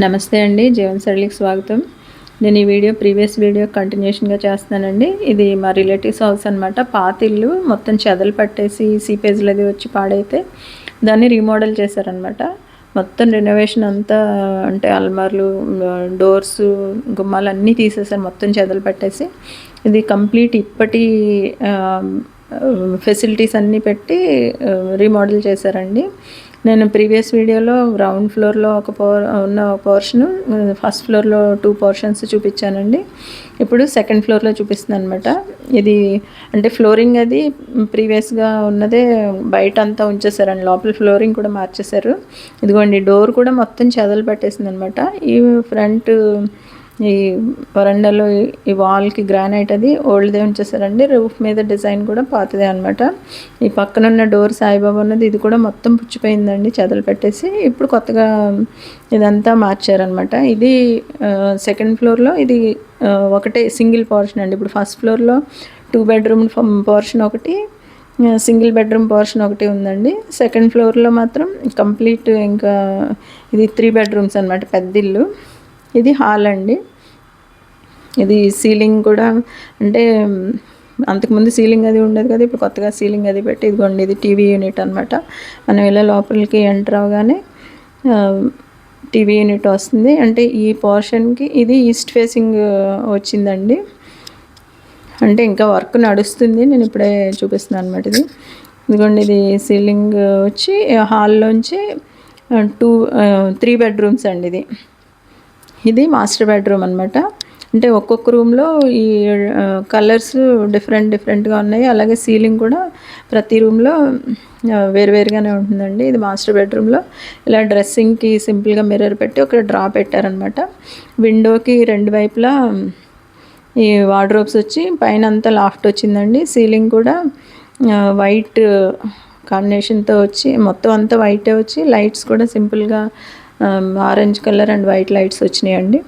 నమస్తే అండి జీవన్ సరళికి స్వాగతం. నేను ఈ వీడియో ప్రీవియస్ వీడియో కంటిన్యూషన్గా చేస్తున్నానండి. ఇది మా రిలేటివ్స్ హౌస్ అనమాట పాత ఇల్లు మొత్తం చెదలు పట్టేసి సీపేజ్లు అది వచ్చి పాడైతే దాన్ని రీమోడల్ చేశారనమాట మొత్తం రెనోవేషన్ అంతా అంటే అల్మార్లు డోర్స్ గుమ్మాలు అన్నీ తీసేసారు మొత్తం చెదలు పట్టేసి. ఇది కంప్లీట్ ఇప్పటి ఫెసిలిటీస్ అన్నీ పెట్టి రీమోడల్ చేశారండి. నేను ప్రీవియస్ వీడియోలో గ్రౌండ్ ఫ్లోర్లో ఒక పోర్ ఉన్న ఒక పోర్షను ఫస్ట్ ఫ్లోర్లో టూ పోర్షన్స్ చూపించానండి. ఇప్పుడు సెకండ్ ఫ్లోర్లో చూపిస్తుంది అనమాట ఇది అంటే ఫ్లోరింగ్ అది ప్రీవియస్గా ఉన్నదే బయట అంతా ఉంచేసారండి లోపల ఫ్లోరింగ్ కూడా మార్చేశారు. ఇదిగోండి డోర్ కూడా మొత్తం చెదలు పట్టేసింది అనమాట ఈ ఫ్రంట్ ఈ వరండాలో ఈ వాల్కి గ్రానైట్ అది ఓల్డ్దే ఉంచేసారండి రూఫ్ మీద డిజైన్ కూడా పాతదే అనమాట ఈ పక్కన ఉన్న డోర్ సాయిబాబా ఉన్నది ఇది కూడా మొత్తం పుచ్చిపోయిందండి చెదలు పెట్టేసి ఇప్పుడు కొత్తగా ఇదంతా మార్చారనమాట ఇది సెకండ్ ఫ్లోర్లో ఇది ఒకటే సింగిల్ పోర్షన్ అండి. ఇప్పుడు ఫస్ట్ ఫ్లోర్లో టూ బెడ్రూమ్ పోర్షన్ ఒకటి సింగిల్ బెడ్రూమ్ పోర్షన్ ఒకటి ఉందండి. సెకండ్ ఫ్లోర్లో మాత్రం కంప్లీట్ ఇంకా ఇది త్రీ బెడ్రూమ్స్ అనమాట పెద్ద ఇల్లు ఇది హాల్ అండి. ఇది సీలింగ్ కూడా అంటే అంతకుముందు సీలింగ్ అది ఉండేది కదా ఇప్పుడు కొత్తగా సీలింగ్ అది పెట్టి ఇదిగోండి ఇది టీవీ యూనిట్ అనమాట మనం ఇలా లోపలికి ఎంటర్ అవగానే టీవీ యూనిట్ వస్తుంది. అంటే ఈ పోర్షన్కి ఇది ఈస్ట్ ఫేసింగ్ వచ్చిందండి. అంటే ఇంకా వర్క్ నడుస్తుంది నేను ఇప్పుడే చూపిస్తున్నాను అనమాట ఇది. ఇదిగోండి ఇది సీలింగ్ వచ్చి హాల్లోంచి టూ త్రీ బెడ్రూమ్స్ అండి ఇది. ఇది మాస్టర్ బెడ్రూమ్ అనమాట అంటే ఒక్కొక్క రూమ్లో ఈ కలర్స్ డిఫరెంట్ డిఫరెంట్గా ఉన్నాయి. అలాగే సీలింగ్ కూడా ప్రతి రూమ్లో వేరువేరుగానే ఉంటుందండి. ఇది మాస్టర్ బెడ్రూమ్లో ఇలా డ్రెస్సింగ్కి సింపుల్గా మిర్రర్ పెట్టి ఒక డ్రా పెట్టారనమాట విండోకి రెండు వైపులా ఈ వార్డ్రోబ్స్ వచ్చి పైన అంతా లాఫ్ట్ వచ్చిందండి. సీలింగ్ కూడా వైట్ కాంబినేషన్తో వచ్చి మొత్తం అంతా వైటే వచ్చి లైట్స్ కూడా సింపుల్గా orange colour and white lights వచ్చినాయండి.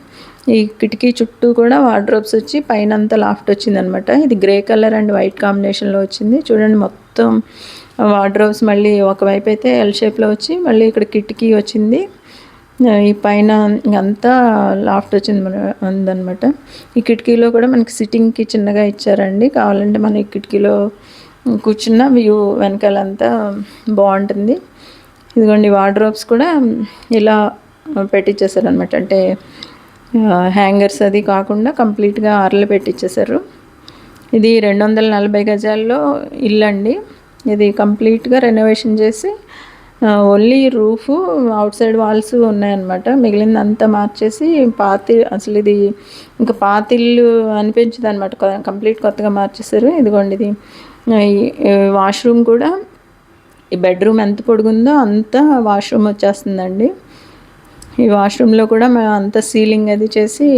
ఈ కిటికీ చుట్టూ కూడా వార్డ్రోబ్స్ వచ్చి పైన అంతా లాఫ్ట్ వచ్చిందనమాట. ఇది గ్రే కలర్ అండ్ వైట్ కాంబినేషన్లో వచ్చింది. చూడండి మొత్తం వార్డ్రోబ్స్ మళ్ళీ ఒకవైపు అయితే ఎల్ షేప్లో వచ్చి మళ్ళీ ఇక్కడ కిటికీ వచ్చింది. ఈ పైన అంతా లాఫ్ట్ వచ్చింది మన ఉందనమాట. ఈ కిటికీలో కూడా మనకి సిట్టింగ్కి చిన్నగా ఇచ్చారండి. కావాలంటే మన ఈ కిటికీలో కూర్చున్న వ్యూ వెనకాలంతా బాగుంటుంది. ఇదిగోండి వార్డ్రోబ్స్ కూడా ఇలా పెట్టించేసారు అంటే హ్యాంగర్స్ అది కాకుండా కంప్లీట్గా ఆర్లు పెట్టించేశారు ఇది రెండు వందల నలభై గజాల్లో ఇల్లు అండి ఇది కంప్లీట్గా రెనోవేషన్ చేసి only roof outside walls ఉన్నాయన్నమాట. మిగిలింది అంతా మార్చేసి పాతి అసలు ఇది ఇంకా పాతిల్లు అనిపించదు అనమాట కంప్లీట్ కొత్తగా మార్చేశారు ఇదిగోండి ఇది. వాష్రూమ్ కూడా. ఈ బెడ్రూమ్ ఎంత పొడుగుందో అంత వాష్రూమ్ వచ్చేస్తుందండి. ఈ వాష్రూమ్లో కూడా మేము అంత సీలింగ్ అది చేసి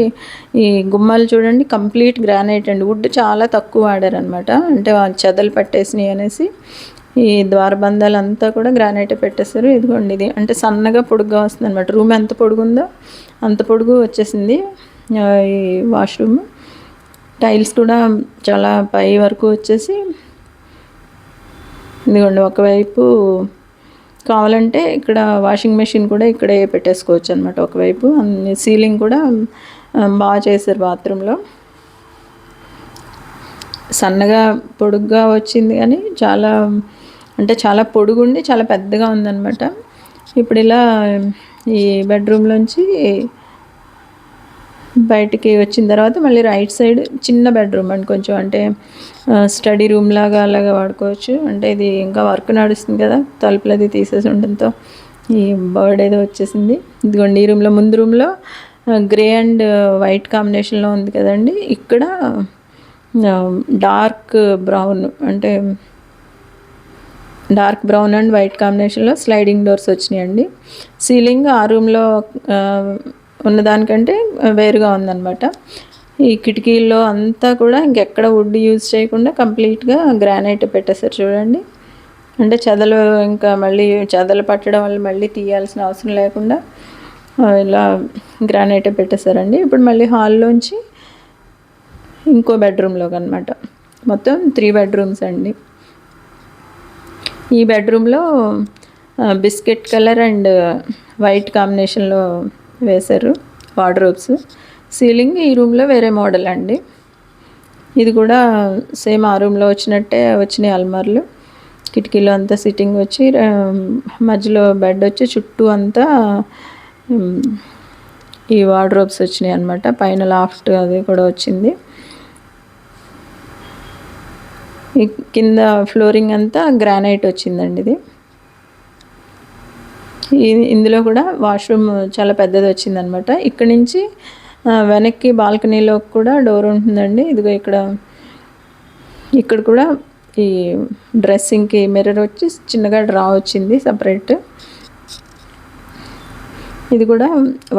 ఈ గుమ్మాలు చూడండి కంప్లీట్ గ్రానైట్ అండి. వుడ్ చాలా తక్కువ వాడారనమాట అంటే చెదలు పట్టేసినాయి అనేసి ఈ ద్వారబంధాలు అంతా కూడా గ్రానైట్ పెట్టేశారు. ఇదిగోండి ఇది. అంటే సన్నగా పొడుగ్గా వస్తుంది అనమాట రూమ్ ఎంత పొడుగుందో అంత పొడుగు వచ్చేసింది ఈ వాష్రూమ్ టైల్స్ కూడా చాలా పై వరకు వచ్చేసి ఇదిగోండి ఒకవైపు కావాలంటే ఇక్కడ వాషింగ్ మెషిన్ కూడా ఇక్కడే పెట్టేసుకోవచ్చు అనమాట ఒకవైపు. సీలింగ్ కూడా బాగా చేశారు బాత్రూంలో సన్నగా పొడుగ్గా వచ్చింది కానీ చాలా అంటే చాలా పొడుగుండి చాలా పెద్దగా ఉందన్నమాట. ఇప్పుడు ఇలా ఈ బెడ్రూమ్లోంచి బయటికి వచ్చిన తర్వాత మళ్ళీ రైట్ సైడ్ చిన్న బెడ్రూమ్ అండి. కొంచెం అంటే స్టడీ రూమ్ లాగా అలాగా వాడుకోవచ్చు. అంటే ఇది ఇంకా వర్క్ నడుస్తుంది కదా తలుపులు అది తీసేసి ఉండడంతో ఈ బర్డ్ ఏదో వచ్చేసింది. ఇదిగోండి ఈ రూమ్లో ముందు రూమ్లో గ్రే అండ్ వైట్ కాంబినేషన్లో ఉంది కదండి. ఇక్కడ డార్క్ బ్రౌన్ అంటే డార్క్ బ్రౌన్ అండ్ వైట్ కాంబినేషన్లో స్లైడింగ్ డోర్స్ వచ్చినాయండి. సీలింగ్ ఆ రూమ్లో ఉన్నదానికంటే వేరుగా ఉందన్నమాట. ఈ కిటికీల్లో అంతా కూడా ఇంకెక్కడ వుడ్ యూజ్ చేయకుండా కంప్లీట్గా గ్రానైట్ పెట్టేశారు చూడండి. అంటే చెదలు ఇంకా మళ్ళీ చెదలు పట్టడం వల్ల మళ్ళీ తీయాల్సిన అవసరం లేకుండా ఇలా గ్రానైట్ పెట్టేశారండి. ఇప్పుడు మళ్ళీ హాల్లోంచి ఇంకో బెడ్రూమ్లోకి అనమాట మొత్తం త్రీ బెడ్రూమ్స్ అండి. ఈ బెడ్రూమ్లో బిస్కెట్ కలర్ అండ్ వైట్ కాంబినేషన్లో వేశారు వార్డ్రోబ్స్. సీలింగ్ ఈ రూమ్లో వేరే మోడల్ అండి. ఇది కూడా సేమ్ ఆ రూమ్లో వచ్చినట్టే వచ్చినాయి అల్మార్లు. కిటికీలో అంతా సిట్టింగ్ వచ్చి మధ్యలో బెడ్ వచ్చి చుట్టూ అంతా ఈ వార్డ్రోబ్స్ వచ్చినాయి అనమాట పైన లాఫ్ట్ అది కూడా వచ్చింది. ఈ కింద ఫ్లోరింగ్ అంతా గ్రానైట్ వచ్చిందండి ఇది. ఇందులో కూడా వాష్రూమ్ చాలా పెద్దది వచ్చిందనమాట. ఇక్కడ నుంచి వెనక్కి బాల్కనీలో కూడా డోర్ ఉంటుందండి. ఇదిగో ఇక్కడ ఇక్కడ కూడా ఈ డ్రెస్సింగ్కి మిర్రర్ వచ్చి చిన్నగా డ్రా వచ్చింది సపరేట్. ఇది కూడా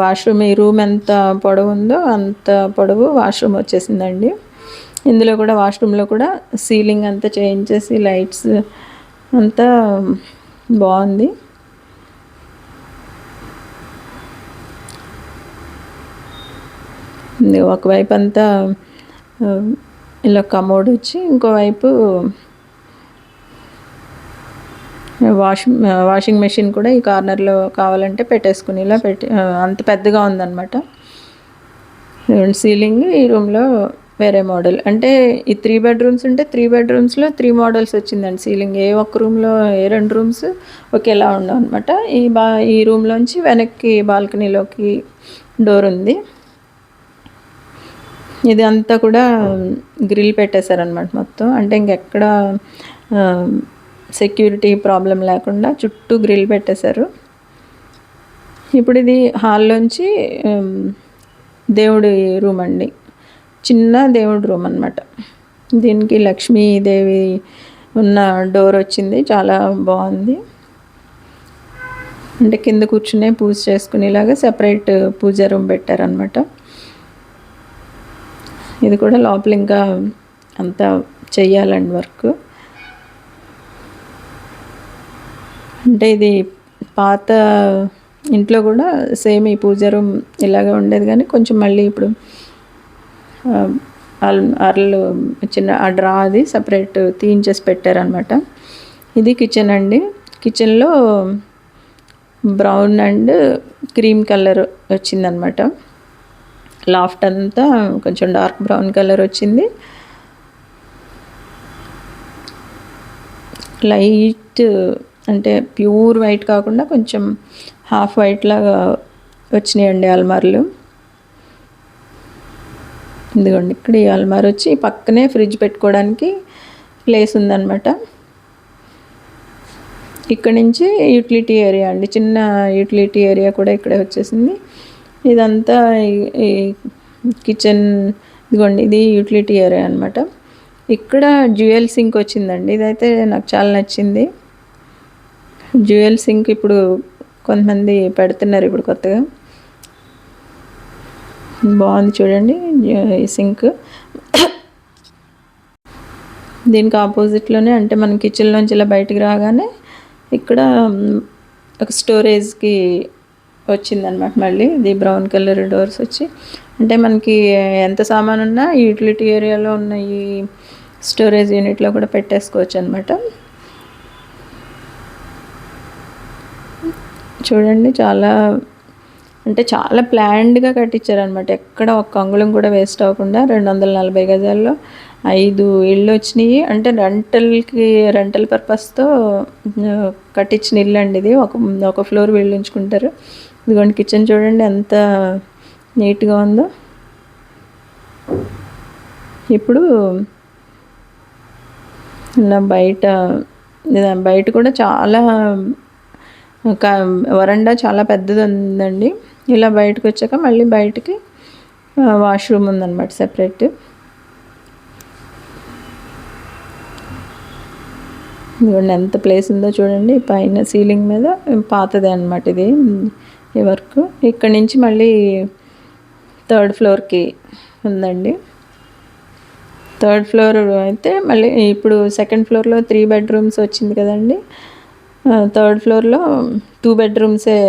వాష్రూమ్ ఈ రూమ్ ఎంత పొడవు ఉందో అంత పొడవు వాష్రూమ్ వచ్చేసిందండి. ఇందులో కూడా వాష్రూమ్లో కూడా సీలింగ్ అంతా చేంజ్ చేసి లైట్స్ అంతా బాగుంది. ఒకవైపు అంతా ఇలా కమోడ్ వచ్చి ఇంకోవైపు వాషింగ్ వాషింగ్ మెషిన్ కూడా ఈ కార్నర్లో కావాలంటే పెట్టేసుకుని ఇలా పెట్టి అంత పెద్దగా ఉందన్నమాట. సీలింగ్ ఈ రూమ్లో వేరే మోడల్. అంటే ఈ త్రీ బెడ్రూమ్స్ ఉంటే త్రీ బెడ్రూమ్స్లో త్రీ మోడల్స్ వచ్చిందండి. సీలింగ్ ఏ ఒక్క రూమ్లో ఏ రెండు రూమ్స్ ఒకేలా ఉండవు అనమాట ఈ బా ఈ రూమ్లోంచి వెనక్కి బాల్కనీలోకి డోర్ ఉంది. ఇది అంతా కూడా గ్రిల్ పెట్టేశారనమాట మొత్తం. అంటే ఇంకెక్కడ సెక్యూరిటీ ప్రాబ్లం లేకుండా చుట్టూ గ్రిల్ పెట్టేశారు. ఇప్పుడు ఇది హాల్లోంచి దేవుడి రూమ్ అండి. చిన్న దేవుడి రూమ్ అనమాట దీనికి లక్ష్మీదేవి ఉన్న డోర్ వచ్చింది చాలా బాగుంది. అంటే కింద కూర్చునే పూజ చేసుకునేలాగా సెపరేట్ పూజ రూమ్ పెట్టారనమాట ఇది కూడా లోపల ఇంకా అంతా చెయ్యాలండి వర్క్. అంటే ఇది పాత ఇంట్లో కూడా సేమ్ ఈ పూజ రూమ్ ఇలాగే ఉండేది కానీ కొంచెం మళ్ళీ ఇప్పుడు అరలు అల్ చిన్న ఆ డ్రా అది సపరేట్ తీయించేసి పెట్టారనమాట ఇది కిచెన్ అండి. కిచెన్లో బ్రౌన్ అండ్ క్రీమ్ కలర్ వచ్చిందనమాట లాఫ్ట్ అంతా కొంచెం డార్క్ బ్రౌన్ కలర్ వచ్చింది. లైట్ అంటే ప్యూర్ వైట్ కాకుండా కొంచెం హాఫ్ వైట్ లాగా వచ్చినాయండి అల్మార్లు. ఇదిగోండి ఇక్కడ ఈ అల్మార్ వచ్చి పక్కనే ఫ్రిడ్జ్ పెట్టుకోవడానికి ప్లేస్ ఉందన్నమాట. ఇక్కడ నుంచి యూటిలిటీ ఏరియా అండి చిన్న యూటిలిటీ ఏరియా కూడా ఇక్కడే వచ్చేసింది. ఇదంతా ఈ- కిచెన్ ఇదిగోండి ఇది యూటిలిటీ ఏరియా అనమాట ఇక్కడ జ్యువెల్ సింక్ వచ్చిందండి. ఇదైతే నాకు చాలా నచ్చింది. జ్యువెల్ సింక్ ఇప్పుడు కొంతమంది పెడుతున్నారు ఇప్పుడు కొత్తగా. బాగుంది చూడండి ఈ సింక్. దీనికి ఆపోజిట్లోనే అంటే మన కిచెన్లోంచి ఇలా బయటికి రాగానే ఇక్కడ ఒక స్టోరేజ్కి వచ్చిందనమాట మళ్ళీ. ఇది బ్రౌన్ కలర్ డోర్స్ వచ్చి. అంటే మనకి ఎంత సామాన్ ఉన్నా యూటిలిటీ ఏరియాలో ఉన్న ఈ స్టోరేజ్ యూనిట్లో కూడా పెట్టేసుకోవచ్చు అనమాట చూడండి చాలా అంటే చాలా ప్లాన్డ్గా కట్టించారనమాట ఎక్కడ ఒక్క అంగుళం కూడా వేస్ట్ అవ్వకుండా రెండు వందల నలభై గజాల్లో ఐదు ఇళ్ళు వచ్చినాయి. అంటే రెంటల్కి రెంటల్ పర్పస్తో కట్టించిన ఇల్లు అండి ఇది. ఒక ఒక ఫ్లోర్ వీళ్ళు ఉంచుకుంటారు ఇదిగోండి కిచెన్ చూడండి ఎంత నీట్గా ఉందో. ఇప్పుడు ఇలా బయట బయట కూడా చాలా ఒక వరండా చాలా పెద్దది ఉందండి. ఇలా బయటకు వచ్చాక మళ్ళీ బయటికి వాష్రూమ్ ఉందన్నమాట సెపరేట్ ఇదిగోండి ఎంత ప్లేస్ ఉందో చూడండి పైన సీలింగ్ మీద పాతదే అనమాట ఇది. ఈ వర్క్. ఇక్కడ నుంచి మళ్ళీ థర్డ్ ఫ్లోర్కి ఉందండి. థర్డ్ ఫ్లోర్ అయితే మళ్ళీ ఇప్పుడు సెకండ్ ఫ్లోర్లో త్రీ బెడ్రూమ్స్ వచ్చింది కదండి. థర్డ్ ఫ్లోర్లో టూ బెడ్రూమ్సే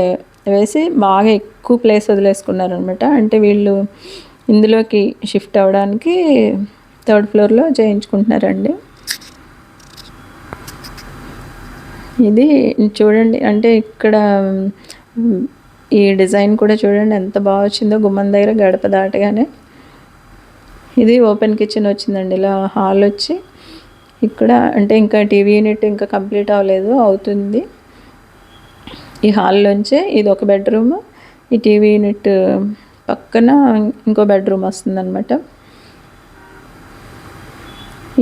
వేసి బాగా ఎక్కువ ప్లేస్ వదిలేసుకున్నారనమాట అంటే వీళ్ళు ఇందులోకి షిఫ్ట్ అవ్వడానికి థర్డ్ ఫ్లోర్లో చేయించుకుంటున్నారండి. ఇది చూడండి. అంటే ఇక్కడ ఈ డిజైన్ కూడా చూడండి ఎంత బాగా వచ్చిందో. గుమ్మం దగ్గర గడప దాటగానే ఇది ఓపెన్ కిచెన్ వచ్చిందండి. ఇలా హాల్ వచ్చి ఇక్కడ అంటే ఇంకా టీవీ యూనిట్ ఇంకా కంప్లీట్ అవ్వలేదు అవుతుంది. ఈ హాల్లోంచే ఇది ఒక బెడ్రూమ్ ఈ టీవీ యూనిట్ పక్కన ఇంకో బెడ్రూమ్ వస్తుందన్నమాట.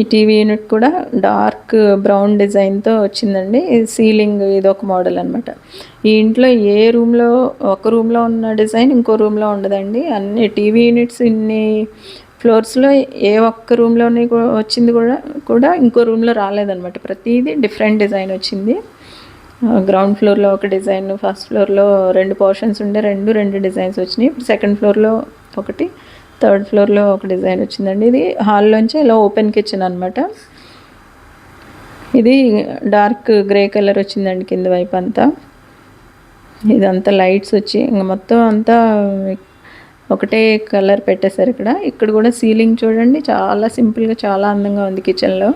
ఈ టీవీ యూనిట్ కూడా డార్క్ బ్రౌన్ డిజైన్తో వచ్చిందండి. సీలింగ్ ఇది ఒక మోడల్ అనమాట ఈ ఇంట్లో ఏ రూమ్లో ఒక రూమ్లో ఉన్న డిజైన్ ఇంకో రూమ్లో ఉండదండి. అన్ని టీవీ యూనిట్స్ ఇన్ని ఫ్లోర్స్లో ఏ ఒక్క రూమ్లోని వచ్చింది కూడా కూడా ఇంకో రూమ్లో రాలేదనమాట ప్రతిదీ డిఫరెంట్ డిజైన్ వచ్చింది. గ్రౌండ్ ఫ్లోర్లో ఒక డిజైన్ ఫస్ట్ ఫ్లోర్లో రెండు పోర్షన్స్ ఉండే రెండు రెండు డిజైన్స్ వచ్చినాయి. ఇప్పుడు సెకండ్ ఫ్లోర్లో ఒకటి థర్డ్ ఫ్లోర్లో ఒక డిజైన్ వచ్చిందండి. ఇది హాల్లోంచి ఇలా ఓపెన్ కిచెన్ అనమాట ఇది డార్క్ గ్రే కలర్ వచ్చిందండి కింద వైపు అంతా. ఇదంతా లైట్స్ వచ్చి ఇంకా మొత్తం అంతా ఒకటే కలర్ పెట్టేశారు ఇక్కడ. ఇక్కడ కూడా సీలింగ్ చూడండి చాలా సింపుల్గా చాలా అందంగా ఉంది కిచెన్లో.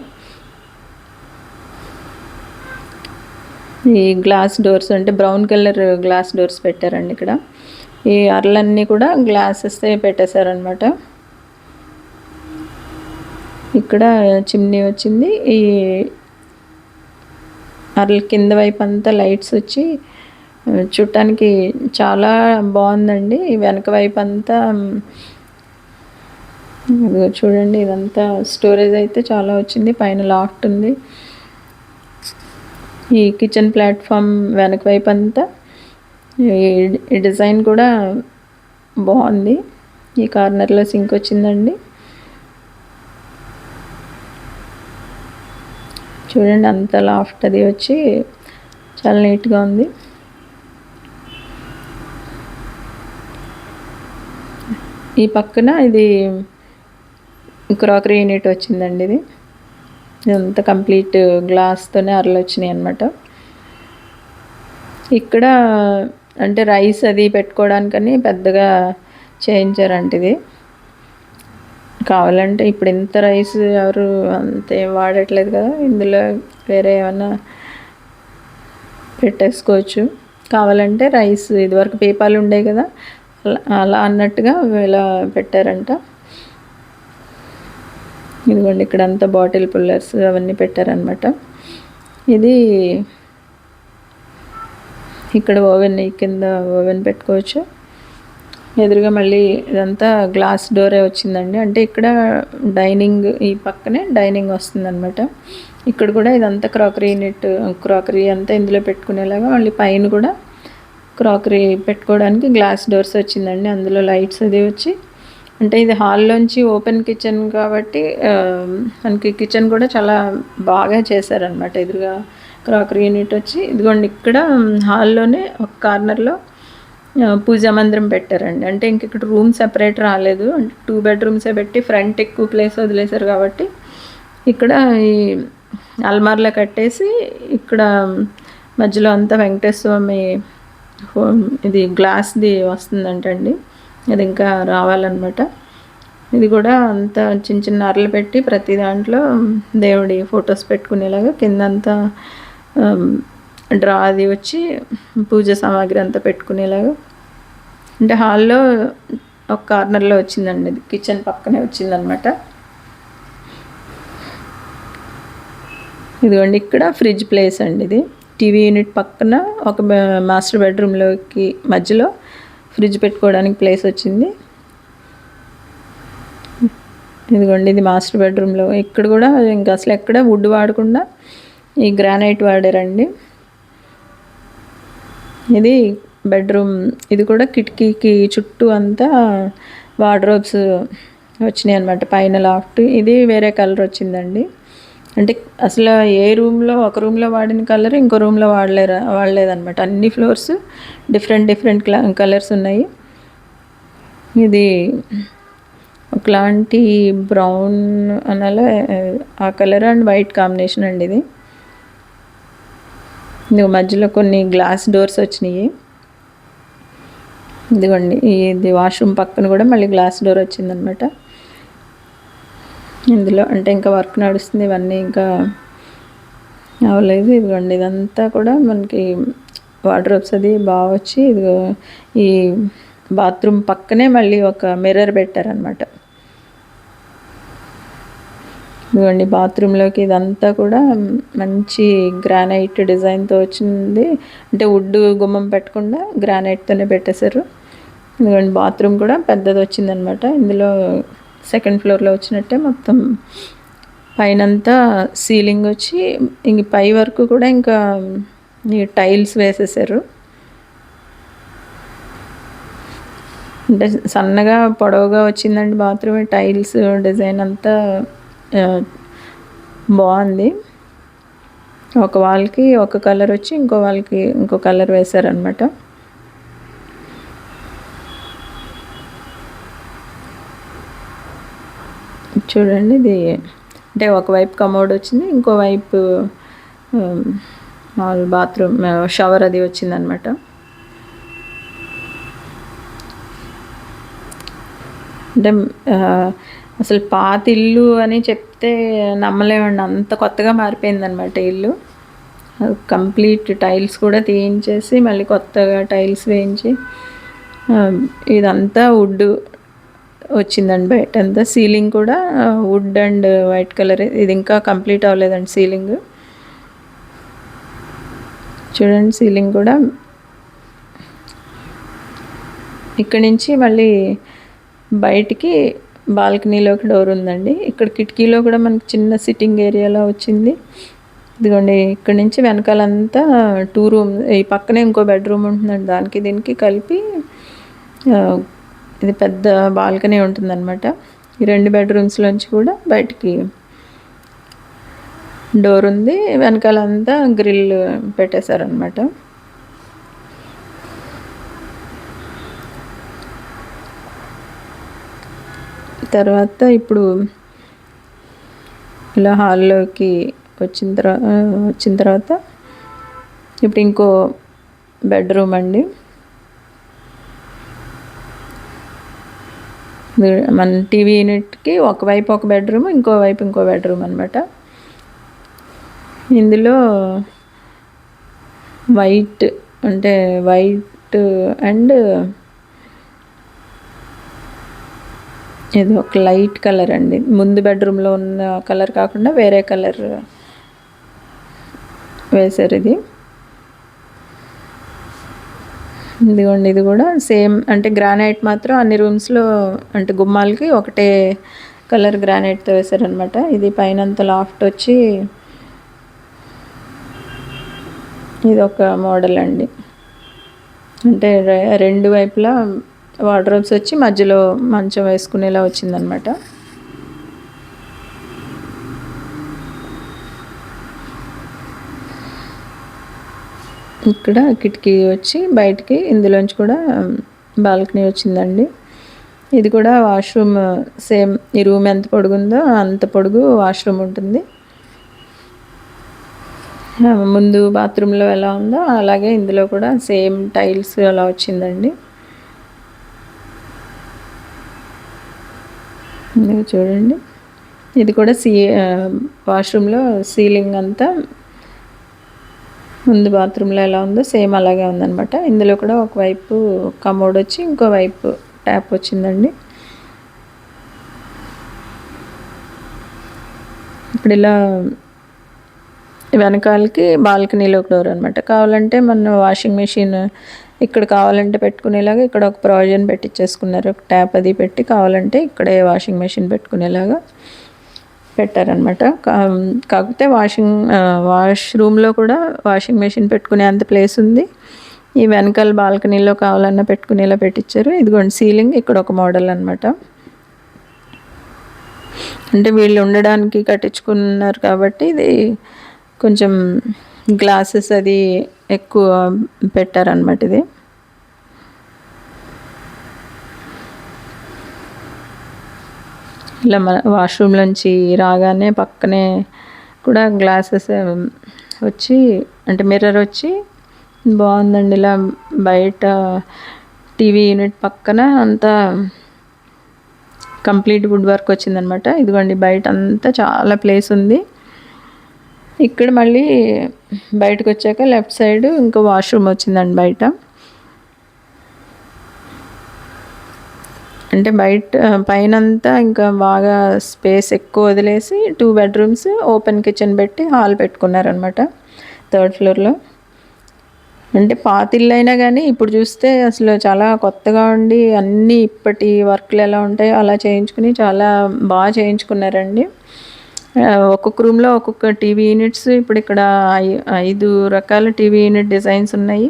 ఈ గ్లాస్ డోర్స్ అంటే బ్రౌన్ కలర్ గ్లాస్ డోర్స్ పెట్టారండి ఇక్కడ. ఈ అర్లన్నీ కూడా గ్లాసెస్ పెట్టేశారనమాట ఇక్కడ చిమ్నీ వచ్చింది. ఈ అర్ల కింద వైపు అంతా లైట్స్ వచ్చి చూడటానికి చాలా బాగుందండి. వెనక వైపు అంతా చూడండి ఇదంతా స్టోరేజ్ అయితే చాలా వచ్చింది. పైన లాఫ్ట్ ఉంది. ఈ కిచెన్ ప్లాట్ఫామ్ వెనక వైపు అంతా ఈ డిజైన్ కూడా బాగుంది. ఈ కార్నర్లో సింక్ వచ్చిందండి. చూడండి అంత లాఫ్ట్ అది వచ్చి చాలా నీట్గా ఉంది. ఈ పక్కన ఇది క్రాకరీ యూనిట్ వచ్చిందండి ఇది. ఇదంతా కంప్లీట్ గ్లాస్తోనే అరలు వచ్చినాయి అనమాట ఇక్కడ అంటే రైస్ అది పెట్టుకోవడానికని పెద్దగా చేయించారంట ఇది కావాలంటే ఇప్పుడు ఇంత రైస్ ఎవరు అంతే వాడట్లేదు కదా ఇందులో వేరే ఏమన్నా పెట్టేసుకోవచ్చు. కావాలంటే రైస్ ఇదివరకు పేపాలు ఉండే కదా అలా అన్నట్టుగా ఇలా పెట్టారంట. ఇదిగోండి ఇక్కడ అంతా బాటిల్ పుల్లర్స్ అవన్నీ పెట్టారనమాట ఇది ఇక్కడ ఓవెన్ కింద ఓవెన్ పెట్టుకోవచ్చు. ఎదురుగా మళ్ళీ ఇదంతా గ్లాస్ డోరే వచ్చిందండి. అంటే ఇక్కడ డైనింగ్ ఈ పక్కనే డైనింగ్ వస్తుందన్నమాట. ఇక్కడ కూడా ఇదంతా క్రాకరీ నెట్ క్రాకరీ అంతా ఇందులో పెట్టుకునేలాగా మళ్ళీ పైన కూడా క్రాకరీ పెట్టుకోవడానికి గ్లాస్ డోర్స్ వచ్చిందండి. అందులో లైట్స్ అది వచ్చి అంటే ఇది హాల్లోంచి ఓపెన్ కిచెన్ కాబట్టి మనకి కిచెన్ కూడా చాలా బాగా చేశారనమాట ఎదురుగా క్రాకరీ యూనిట్ వచ్చి ఇదిగోండి ఇక్కడ హాల్లోనే ఒక కార్నర్లో పూజా మందిరం పెట్టారండి. అంటే ఇంక ఇక్కడ రూమ్ సెపరేట్ రాలేదు. అంటే టూ బెడ్రూమ్సే పెట్టి ఫ్రంట్ ఎక్కువ ప్లేస్ వదిలేశారు కాబట్టి ఇక్కడ ఈ అల్మార్లో కట్టేసి ఇక్కడ మధ్యలో అంతా వెంకటేశ్వర స్వామి ఇది గ్లాస్ది వస్తుందంటండి. అది ఇంకా రావాలన్నమాట. ఇది కూడా అంత చిన్న చిన్న అరలు పెట్టి ప్రతి దాంట్లో దేవుడి ఫొటోస్ పెట్టుకునేలాగా కిందంతా Um, డ్రా అది వచ్చి పూజ సామాగ్రి అంతా పెట్టుకునేలాగా. అంటే హాల్లో ఒక కార్నర్లో వచ్చిందండి ఇది కిచెన్ పక్కనే వచ్చిందనమాట ఇదిగోండి ఇక్కడ ఫ్రిడ్జ్ ప్లేస్ అండి ఇది. టీవీ యూనిట్ పక్కన ఒక మాస్టర్ బెడ్రూమ్లోకి మధ్యలో ఫ్రిడ్జ్ పెట్టుకోవడానికి ప్లేస్ వచ్చింది. ఇదిగోండి ఇది మాస్టర్ బెడ్రూమ్లో. ఇక్కడ కూడా ఇంకా అసలు ఎక్కడ వుడ్ వాడకుండా ఈ గ్రానైట్ వాడారండి. ఇది బెడ్రూమ్ ఇది కూడా కిటికీకి చుట్టూ అంతా వార్డ్రోబ్స్ వచ్చినాయి అనమాట పైన లాఫ్ట్. ఇది వేరే కలర్ వచ్చిందండి. అంటే అసలు ఏ రూమ్లో ఒక రూమ్లో వాడిన కలర్ ఇంకో రూమ్లో వాడలేరు వాడలేదనమాట అన్ని ఫ్లోర్స్ డిఫరెంట్ డిఫరెంట్ కలర్స్ ఉన్నాయి. ఇది ఒకలాంటి బ్రౌన్ అనాల ఆ కలర్ అండ్ వైట్ కాంబినేషన్ అండి ఇది. ఇది మధ్యలో కొన్ని గ్లాస్ డోర్స్ వచ్చినాయి. ఇదిగోండి ఇది వాష్రూమ్ పక్కన కూడా మళ్ళీ గ్లాస్ డోర్ వచ్చిందనమాట. ఇందులో అంటే ఇంకా వర్క్ నడుస్తుంది ఇవన్నీ ఇంకా అవ్వలేదు ఇదిగోండి ఇదంతా కూడా మనకి వార్డ్రోబ్స్ అది బాగా వచ్చి ఇదిగో ఈ బాత్రూమ్ పక్కనే మళ్ళీ ఒక మిర్రర్ పెట్టారనమాట. ఇదిగోండి బాత్రూంలోకి ఇదంతా కూడా మంచి గ్రానైట్ డిజైన్తో వచ్చింది. అంటే వుడ్ గుమ్మం పెట్టకుండా గ్రానైట్తోనే పెట్టేశారు. ఇదిగోండి బాత్రూమ్ కూడా పెద్దది వచ్చిందనమాట. ఇందులో సెకండ్ ఫ్లోర్లో వచ్చినట్టే మొత్తం. పైనంతా సీలింగ్ వచ్చి ఇంక పై వరకు కూడా ఇంకా టైల్స్ వేసేసారు అంటే సన్నగా పొడవుగా వచ్చిందండి బాత్రూమ్. టైల్స్ డిజైన్ అంతా బాగుంది. ఒక వాళ్ళకి ఒక కలర్ వచ్చి ఇంకో వాళ్ళకి ఇంకో కలర్ వేశారనమాట చూడండి ఇది అంటే ఒకవైపు కమోడ్ వచ్చింది ఇంకో వైపు మామూలు బాత్రూమ్ షవర్ అది వచ్చిందనమాట అంటే అసలు పాత ఇల్లు అని చెప్తే నమ్మలేమండి. అంత కొత్తగా మారిపోయిందనమాట ఇల్లు. కంప్లీట్ టైల్స్ కూడా తీయించేసి మళ్ళీ కొత్తగా టైల్స్ వేయించి ఇదంతా వుడ్ వచ్చిందండి బయట అంతా. సీలింగ్ కూడా వుడ్ అండ్ వైట్ కలర్. ఇది ఇంకా కంప్లీట్ అవ్వలేదండి సీలింగ్. చూడండి సీలింగ్ కూడా. ఇక్కడి నుంచి మళ్ళీ బయటికి బాల్కనీలోకి డోర్ ఉందండి. ఇక్కడ కిటికీలో కూడా మనకి చిన్న సిట్టింగ్ ఏరియాలో వచ్చింది. ఇదిగోండి ఇక్కడ నుంచి వెనకాలంతా టూ రూమ్ ఈ పక్కనే ఇంకో బెడ్రూమ్ ఉంటుందండి. దానికి దీనికి కలిపి ఇది పెద్ద బాల్కనీ ఉంటుందన్నమాట. ఈ రెండు బెడ్రూమ్స్లోంచి కూడా బయటికి డోర్ ఉంది. వెనకాలంతా గ్రిల్ పెట్టేశారనమాట తర్వాత ఇప్పుడు ఇలా హాల్లోకి వచ్చిన తర్వాత వచ్చిన తర్వాత ఇప్పుడు ఇంకో బెడ్రూమ్ అండి. మన టీవీ యూనిట్కి ఒకవైపు ఒక బెడ్రూమ్ ఇంకో వైపు ఇంకో బెడ్రూమ్ అనమాట ఇందులో వైట్ అంటే వైట్ అండ్ ఇది ఒక లైట్ కలర్ అండి. ముందు బెడ్రూమ్లో ఉన్న కలర్ కాకుండా వేరే కలర్ వేశారు ఇది. ఇదిగోండి ఇది కూడా సేమ్ అంటే గ్రానైట్ మాత్రం అన్ని రూమ్స్లో అంటే గుమ్మాలకి ఒకటే కలర్ గ్రానైట్తో వేశారనమాట ఇది పైనంత లాఫ్ట్ వచ్చి ఇది ఒక మోడల్ అండి. అంటే రెండు వైపులా వార్డ్రోబ్స్ వచ్చి మధ్యలో మంచం వేసుకునేలా వచ్చిందనమాట ఇక్కడ కిటికీ వచ్చి బయటికి ఇందులోంచి కూడా బాల్కనీ వచ్చిందండి. ఇది కూడా వాష్రూమ్ సేమ్ ఈ రూమ్ ఎంత పొడుగుందో అంత పొడుగు వాష్రూమ్ ఉంటుంది. ముందు బాత్రూంలో ఎలా ఉందో అలాగే ఇందులో కూడా సేమ్ టైల్స్ అలా వచ్చిందండి. చూడండి. ఇది కూడా సీ వాష్రూమ్లో సీలింగ్ అంతా ముందు బాత్రూంలో ఎలా ఉందో సేమ్ అలాగే ఉందనమాట ఇందులో కూడా ఒకవైపు కమోడ్ వచ్చి ఇంకో వైపు ట్యాప్ వచ్చిందండి. ఇప్పుడు ఇలా వెనకాలకి బాల్కనీలోకి డోర్ అనమాట కావాలంటే మన వాషింగ్ మెషిన్ ఇక్కడ కావాలంటే పెట్టుకునేలాగా ఇక్కడ ఒక ప్రావిజన్ పెట్టించేసుకున్నారు ఒక ట్యాప్ అది పెట్టి కావాలంటే ఇక్కడే వాషింగ్ మెషిన్ పెట్టుకునేలాగా పెట్టారనమాట కాకపోతే వాషింగ్ వాష్రూమ్లో కూడా వాషింగ్ మెషిన్ పెట్టుకునే అంత ప్లేస్ ఉంది. ఈ వెనకాల బాల్కనీలో కావాలన్నా పెట్టుకునేలా పెట్టించారు ఇదిగోండి సీలింగ్ ఇక్కడ ఒక మోడల్ అనమాట అంటే వీళ్ళు ఉండడానికి కట్టించుకున్నారు కాబట్టి ఇది కొంచెం గ్లాసెస్ అది ఎక్కువ పెట్టారనమాట ఇది. ఇలా మన వాష్రూమ్లోంచి రాగానే పక్కనే కూడా గ్లాసెస్ వచ్చి అంటే మిర్రర్ వచ్చి బాగుందండి. ఇలా బయట టీవీ యూనిట్ పక్కన అంతా కంప్లీట్ వుడ్ వర్క్ వచ్చిందనమాట ఇదిగోండి బయట అంతా చాలా ప్లేస్ ఉంది. ఇక్కడ మళ్ళీ బయటకు వచ్చాక లెఫ్ట్ సైడ్ ఇంకా వాష్రూమ్ వచ్చిందండి బయట. అంటే బయట పైన అంతా ఇంకా బాగా స్పేస్ ఎక్కువ వదిలేసి టూ బెడ్రూమ్స్ ఓపెన్ కిచెన్ పెట్టి హాల్ పెట్టుకున్నారనమాట థర్డ్ ఫ్లోర్లో. అంటే పాత ఇల్లు అయినా కానీ ఇప్పుడు చూస్తే అసలు చాలా కొత్తగా ఉండి అన్నీ ఇప్పటి వర్క్లు ఎలా ఉంటాయో అలా చేయించుకుని చాలా బాగా చేయించుకున్నారండి. ఒక్కొక్క రూమ్లో ఒక్కొక్క టీవీ యూనిట్స్ ఇప్పుడు ఇక్కడ ఐదు రకాల టీవీ యూనిట్ డిజైన్స్ ఉన్నాయి.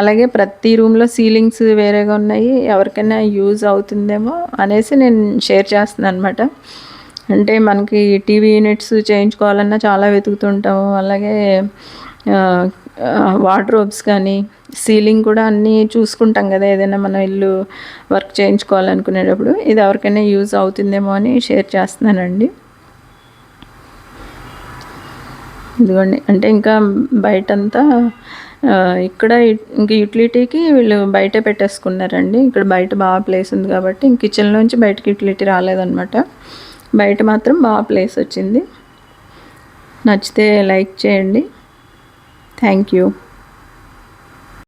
అలాగే ప్రతి రూమ్లో సీలింగ్స్ వేరేగా ఉన్నాయి. ఎవరికైనా యూజ్ అవుతుందేమో అనేసి నేను షేర్ చేస్తున్నాను అనమాట అంటే మనకి టీవీ యూనిట్స్ చేయించుకోవాలన్నా చాలా వెతుకుతుంటాము. అలాగే వార్డ్రోబ్స్ కానీ సీలింగ్ కూడా అన్నీ చూసుకుంటాం కదా ఏదైనా మనం ఇల్లు వర్క్ చేయించుకోవాలనుకునేటప్పుడు. ఇది ఎవరికైనా యూజ్ అవుతుందేమో అని షేర్ చేస్తున్నానండి. ఇదిగోండి. అంటే ఇంకా బయటంతా ఇక్కడ ఇంక యూటిలిటీకి వీళ్ళు బయట పెట్టేసుకున్నారండి. ఇక్కడ బయట బాగా ప్లేస్ ఉంది కాబట్టి ఇంక కిచెన్లోంచి బయటకి యూటిలిటీ రాలేదనమాట బయట మాత్రం బాగా ప్లేస్ వచ్చింది. నచ్చితే లైక్ చేయండి. Thank you.